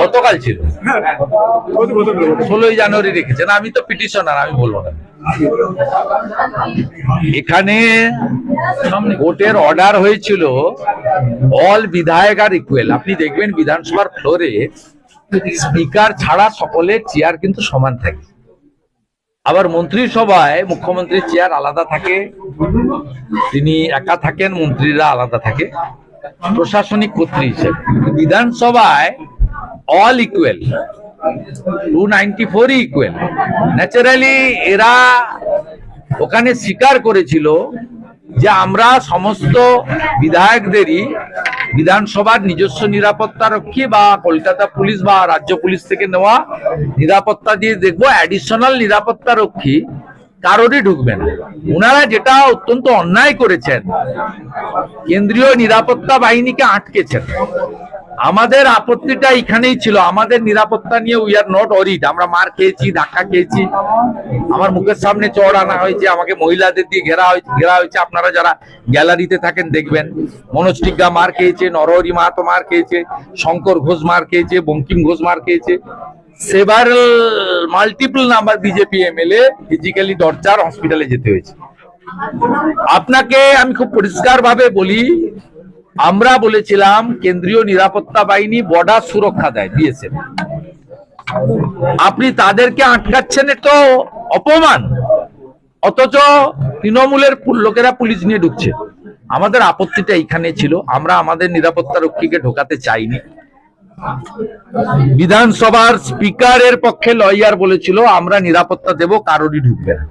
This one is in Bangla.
গতকাল ছিল। ষোলোই জানুয়ারি রেখেছেন। আমি তো পিটিশনার আমি বলব না। এখানে কোর্টের অর্ডার হয়েছিল অল বিধায়ক আর ইকুয়াল আপনি দেখবেন বিধানসভার ফ্লোরে স্পিকার ছাড়া সকলের চেয়ার কিন্তু সমান থাকে। আবার মন্ত্রিসভায় মুখ্যমন্ত্রীর চেয়ার আলাদা থাকে। তিনি একা থাকেন মন্ত্রীরা আলাদা থাকে। প্রশাসনিক কর্তৃ হিসেবে। বিধানসভায় all equal to ninety four equal naturally এরা ওখানে স্বীকার করেছিল যে আমরা সমস্ত বিধায়কদেরই বিধানসভার নিজস্ব নিরাপত্তা রক্ষী বা কলকাতা পুলিশ বা রাজ্য পুলিশ থেকে নেওয়া নিরাপত্তা দিয়ে দেখব অ্যাডিশনাল নিরাপত্তা রক্ষী কারোরই ঢুকবে না। ওনারা যেটা অত্যন্ত অন্যায় করেছেন, কেন্দ্রীয় নিরাপত্তা বাহিনীকে আটকেছেন। আমাদের আপত্তিটা এখানেই ছিল। আমাদের নিরাপত্তা নিয়ে উই আর নট অরিড আমরা মার খেয়েছি, ধাক্কা খেয়েছি। আমার মুখের সামনে চড় আনা হয়েছে, আমাকে মহিলাদের দিয়ে ঘেরা হয়েছে ঘেরা হয়েছে। আপনারা যারা গ্যালারিতে থাকেন দেখবেন। মনোজ মার খেয়েছে, নরহরি মাহাতো মার খেয়েছে, শঙ্কর ঘোষ মার খেয়েছে, বঙ্কিম ঘোষ মার খেয়েছে। সেবার multiple number BJP MLA physically দরজার হসপিটালে যেতে হয়েছে। আপনাকে আমি খুব পরিষ্কার ভাবে বলি আমরা বলেছিলাম কেন্দ্রীয় নিরাপত্তা বাহিনী বর্ডার সুরক্ষা দেয় বিএসএফ আপনি তাদেরকে আটকাচ্ছেন তো অপমান। অথচ তৃণমূলের লোকেরা পুলিশ নিয়ে ঢুকছে। আমাদের আপত্তিটা এইখানে ছিল। আমরা আমাদের নিরাপত্তা রক্ষীকে ঢোকাতে চাইনি। বিধানসভার স্পিকারের পক্ষে লয়ার বলেছিল, আমরা নিরাপত্তা দেব, কারোরই ঢুকবে না।